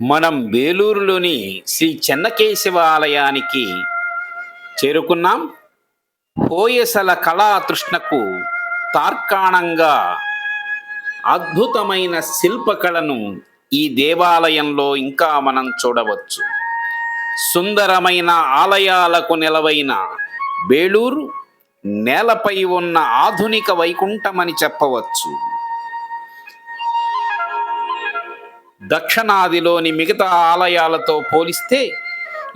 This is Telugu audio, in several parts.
మనం వేలూరులోని శ్రీ చెన్నకేశవ ఆలయానికి చేరుకున్నాం. హోయసల కళాతృష్ణకు తార్కాణంగా అద్భుతమైన శిల్పకళను ఈ దేవాలయంలో ఇంకా మనం చూడవచ్చు. సుందరమైన ఆలయాలకు నెలవైన బేలూరు నేలపై ఉన్న ఆధునిక వైకుంఠమని చెప్పవచ్చు. దక్షిణాదిలోని మిగతా ఆలయాలతో పోలిస్తే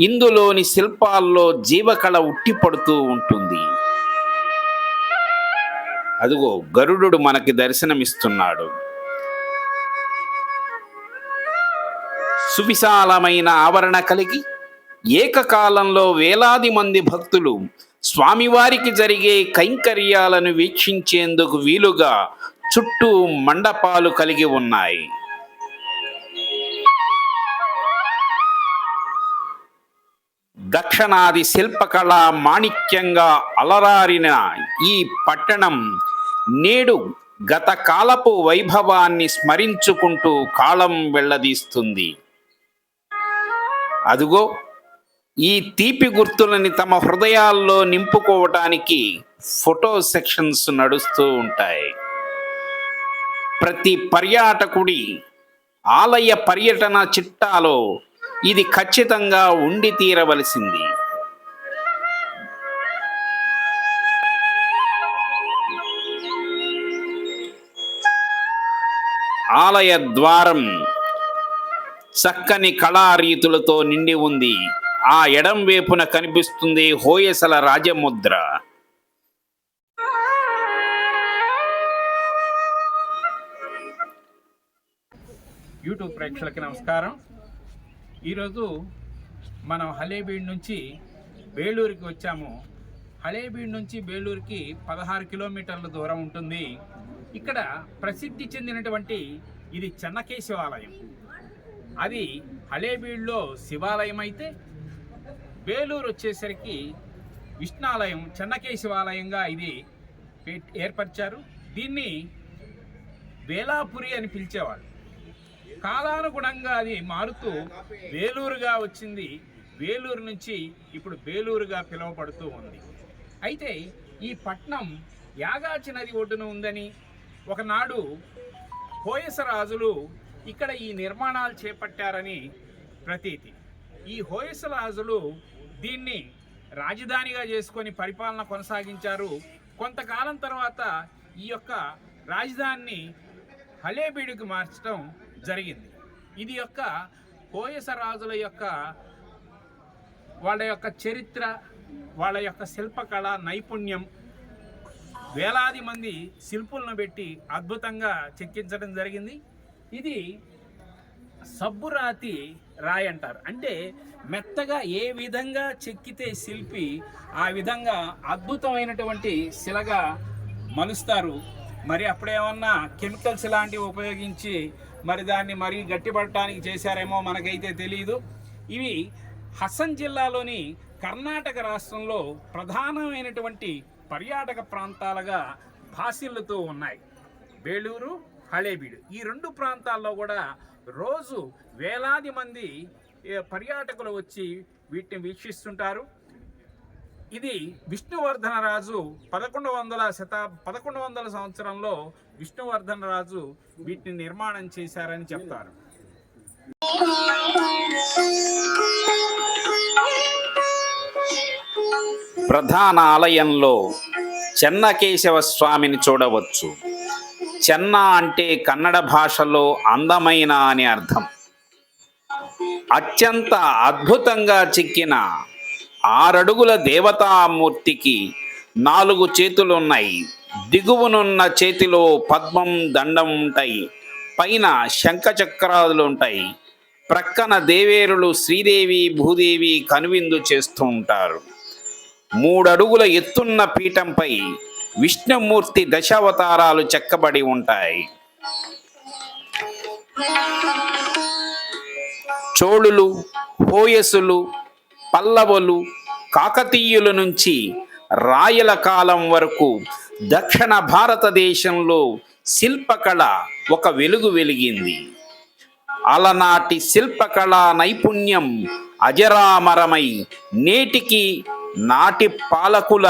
ఇందులోని శిల్పాల్లో జీవకళ ఉట్టిపడుతూ ఉంటుంది. అదిగో గరుడు మనకి దర్శనమిస్తున్నాడు. సువిశాలమైన ఆవరణ కలిగి ఏకకాలంలో వేలాది మంది భక్తులు స్వామివారికి జరిగే కైంకర్యాలను వీక్షించేందుకు వీలుగా చుట్టూ మండపాలు కలిగి ఉన్నాయి. దక్షిణాది శిల్పకళ మాణిక్యంగా అలరారిన ఈ పట్టణం నేడు గత కాలపు వైభవాన్ని స్మరించుకుంటూ కాలం వెళ్ళదీస్తుంది అదుగో ఈ తీపి గుర్తులని తమ హృదయాల్లో నింపుకోవటానికి ఫోటో సెక్షన్స్ నడుస్తూ ఉంటాయి. ప్రతి పర్యాటకుడి ఆలయ పర్యటన చిట్టాలో ఇది ఖచ్చితంగా ఉండి తీరవలసింది. ఆలయ ద్వారం చక్కని కళారీతులతో నిండి ఉంది. ఆ ఎడం వైపున కనిపిస్తుంది హోయసల రాజముద్ర. యూట్యూబ్ ప్రేక్షకులకి నమస్కారం. ఈరోజు మనం హలేబీడ్ నుంచి బేలూరుకి వచ్చాము. హలేబీడ్ నుంచి బేలూరుకి పదహారు కిలోమీటర్ల దూరం ఉంటుంది. ఇక్కడ ప్రసిద్ధి చెందినటువంటి ఇది చెన్నకేశవాలయం. అది హలేబీడ్లో శివాలయం అయితే బేలూరు వచ్చేసరికి విష్ణాలయం చెన్నకేశవాలయంగా ఇది ఏర్పరిచారు. దీన్ని వేలాపురి అని పిలిచేవాళ్ళు. కాలానుగుణంగా అది మారుతూ వేలూరుగా వచ్చింది. వేలూరు నుంచి ఇప్పుడు బేలూరుగా పిలువబడుతూ ఉంది. అయితే ఈ పట్నం యాగాచి నది ఒడ్డున ఉందని ఒకనాడు హోయసరాజులు ఇక్కడ ఈ నిర్మాణాలు చేపట్టారని ప్రతీతి. ఈ హోయసరాజులు దీన్ని రాజధానిగా చేసుకొని పరిపాలన కొనసాగించారు. కొంతకాలం తర్వాత ఈ యొక్క రాజధానిని హలేబీడుకి మార్చడం జరిగింది. ఇది యొక్క కోయస రాజుల యొక్క వాళ్ళ యొక్క చరిత్ర వాళ్ళ యొక్క శిల్పకళ నైపుణ్యం. వేలాది మంది శిల్పులను పెట్టి అద్భుతంగా చెక్కించడం జరిగింది. ఇది సబ్బురాతి రాయి అంటారు. అంటే మెత్తగా ఏ విధంగా చెక్కితే శిల్పి ఆ విధంగా అద్భుతమైనటువంటి శిలగా మలుస్తారు. మరి అప్పుడేమన్నా కెమికల్స్ లాంటివి ఉపయోగించి మరి దాన్ని మరీ గట్టిపడటానికి చేశారేమో మనకైతే తెలియదు ఇవి హసన్ జిల్లాలోని కర్ణాటక రాష్ట్రంలో ప్రధానమైనటువంటి పర్యాటక ప్రాంతాలుగా భాసిల్లుతూ ఉన్నాయి. బేలూరు హళేబీడు. ఈ రెండు ప్రాంతాల్లో కూడా రోజు వేలాది మంది పర్యాటకులు వచ్చి వీటిని వీక్షిస్తుంటారు. ఇది విష్ణువర్ధన రాజు పదకొండు వందల శతా పదకొండు వందల సంవత్సరంలో విష్ణువర్ధన రాజు వీటిని నిర్మాణం చేశారని చెప్తారు. ప్రధాన ఆలయంలో చెన్నకేశవ స్వామిని చూడవచ్చు. చెన్న అంటే కన్నడ భాషలో అందమైన అని అర్థం. అత్యంత అద్భుతంగా చిక్కిన ఆరడుగుల దేవతామూర్తికి నాలుగు చేతులున్నాయి. దిగువనున్న చేతిలో పద్మం దండం ఉంటాయి. పైన శంఖచక్రాదులు ఉంటాయి ప్రక్కన దేవేరులు శ్రీదేవి భూదేవి కనువిందు చేస్తూ ఉంటారు. మూడడుగుల ఎత్తున్న పీఠంపై విష్ణుమూర్తి దశావతారాలు చెక్కబడి ఉంటాయి. చోళులు హోయసులు పల్లవులు కాకతీయుల నుంచి రాయల కాలం వరకు దక్షిణ భారతదేశంలో శిల్పకళ ఒక వెలుగు వెలిగింది. అలనాటి శిల్పకళా నైపుణ్యం అజరామరమై నేటికి నాటి పాలకుల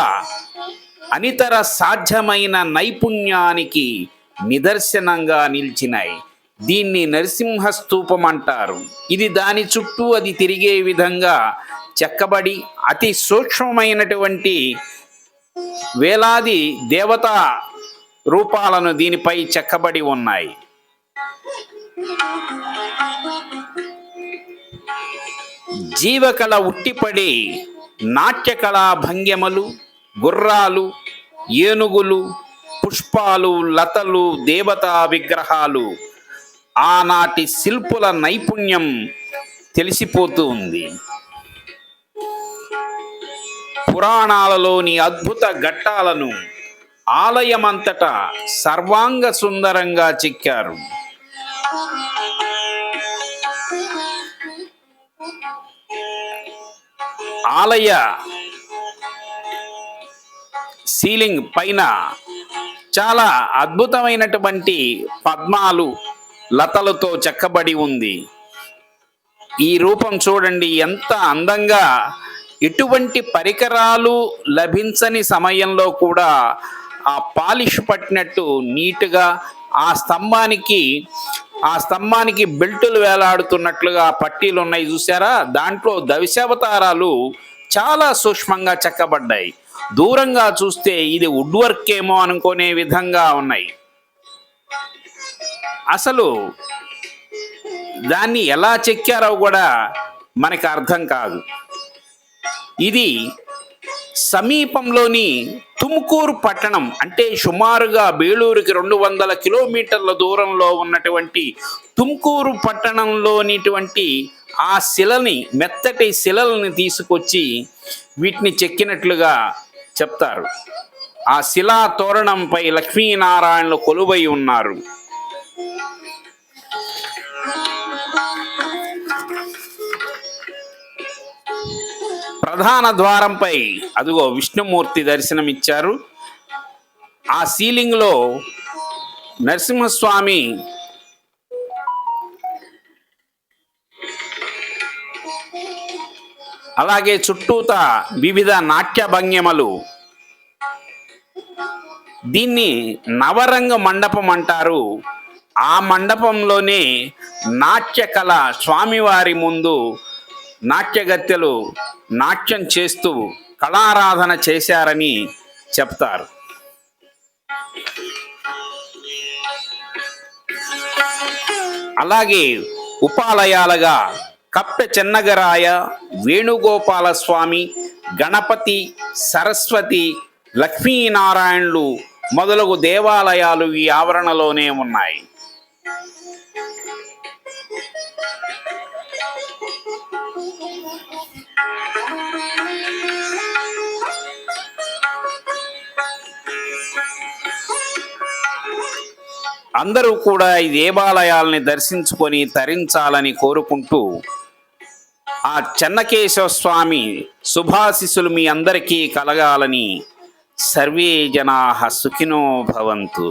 అనితర సాధ్యమైన నైపుణ్యానికి నిదర్శనంగా నిలిచినాయి. దీన్ని నరసింహ స్తూపం అంటారు. ఇది దాని చుట్టూ అది తిరిగే విధంగా చెక్కబడి అతి సూక్ష్మమైనటువంటి వేలాది దేవతా రూపాలను దీనిపై చెక్కబడి ఉన్నాయి. జీవకళ ఉట్టిపడి నాట్యకళా భంగిమలు గుర్రాలు ఏనుగులు పుష్పాలు లతలు దేవతా విగ్రహాలు ఆనాటి శిల్పుల నైపుణ్యం తెలిసిపోతూ ఉంది. పురాణాలలోని అద్భుత ఘట్టాలను ఆలయమంతటా సర్వాంగ సుందరంగా చెక్కారు. ఆలయ సీలింగ్ పైన చాలా అద్భుతమైనటువంటి పద్మాలు లతలతో చెక్కబడి ఉంది. ఈ రూపం చూడండి ఎంత అందంగా ఎటువంటి పరికరాలు లభించని సమయంలో కూడా ఆ పాలిష్ పట్టినట్టు నీట్గా ఆ స్తంభానికి ఆ స్తంభానికి బెల్టులు వేలాడుతున్నట్లుగా పట్టీలు ఉన్నాయి చూసారా దాంట్లో దశావతారాలు చాలా సూక్ష్మంగా చెక్కబడ్డాయి. దూరంగా చూస్తే ఇది వుడ్ వర్క్ ఏమో అనుకునే విధంగా ఉన్నాయి. అసలు దాన్ని ఎలా చెక్కారో కూడా మనకి అర్థం కాదు. ఇది సమీపంలోని తుముకూరు పట్టణం అంటే సుమారుగా బేలూరుకి రెండు వందల కిలోమీటర్ల దూరంలో ఉన్నటువంటి తుమ్కూరు పట్టణంలోనిటువంటి ఆ శిలని మెత్తటి శిలల్ని తీసుకొచ్చి వీటిని చెక్కినట్లుగా చెప్తారు. ఆ శిలా తోరణంపై లక్ష్మీనారాయణలు కొలువై ఉన్నారు. ప్రధాన ద్వారంపై అదిగో విష్ణుమూర్తి దర్శనమిచ్చారు. ఆ సీలింగ్లో నరసింహస్వామి అలాగే చుట్టూత వివిధ నాట్య భంగిమలు దీన్ని నవరంగ మండపం అంటారు. ఆ మండపంలోనే నాట్యకళ స్వామివారి ముందు నాట్యగత్తెలు నాట్యం చేస్తూ కళారాధన చేశారని చెప్తారు. అలాగే ఉపాలయాలుగా కప్పె చెన్నగరాయ వేణుగోపాల స్వామి గణపతి సరస్వతి లక్ష్మీనారాయణులు మొదలగు దేవాలయాలు ఈ ఆవరణలోనే ఉన్నాయి. అందరూ కూడా ఈ దేవాలయాల్ని దర్శించుకొని తరించాలని కోరుకుంటూ ఆ చెన్నకేశవ స్వామి శుభాశిసులు మీ అందరికీ కలగాలని సర్వే జనా సుఖినో భవంతు.